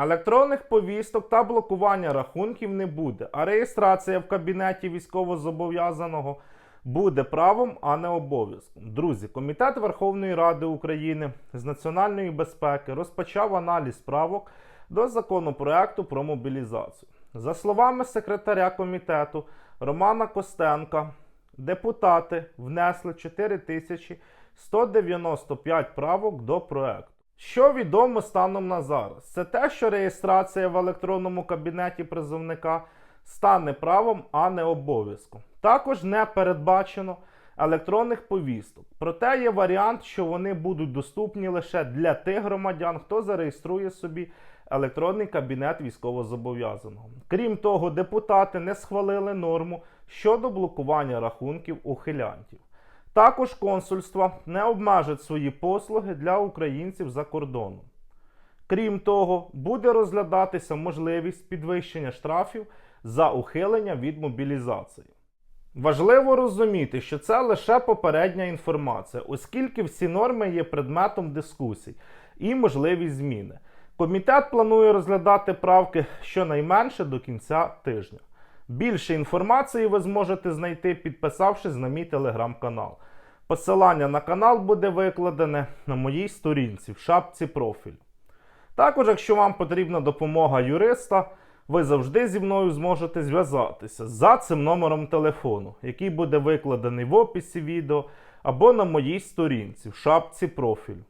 Електронних повісток та блокування рахунків не буде, а реєстрація в кабінеті військовозобов'язаного буде правом, а не обов'язком. Друзі, Комітет Верховної Ради України з національної безпеки розпочав аналіз правок до законопроекту про мобілізацію. За словами секретаря комітету Романа Костенка, депутати внесли 4195 правок до проекту. Що відомо станом на зараз? Це те, що реєстрація в електронному кабінеті призовника стане правом, а не обов'язком. Також не передбачено електронних повісток. Проте є варіант, що вони будуть доступні лише для тих громадян, хто зареєструє собі електронний кабінет військовозобов'язаного. Крім того, депутати не схвалили норму щодо блокування рахунків ухилянтів. Також консульства не обмежать свої послуги для українців за кордоном. Крім того, буде розглядатися можливість підвищення штрафів за ухилення від мобілізації. Важливо розуміти, що це лише попередня інформація, оскільки всі норми є предметом дискусій і можливі зміни. Комітет планує розглядати правки щонайменше до кінця тижня. Більше інформації ви зможете знайти, підписавшись на мій телеграм-канал. Посилання на канал буде викладене на моїй сторінці в шапці профіль. Також, якщо вам потрібна допомога юриста, ви завжди зі мною зможете зв'язатися за цим номером телефону, який буде викладений в описі відео або на моїй сторінці в шапці профіль.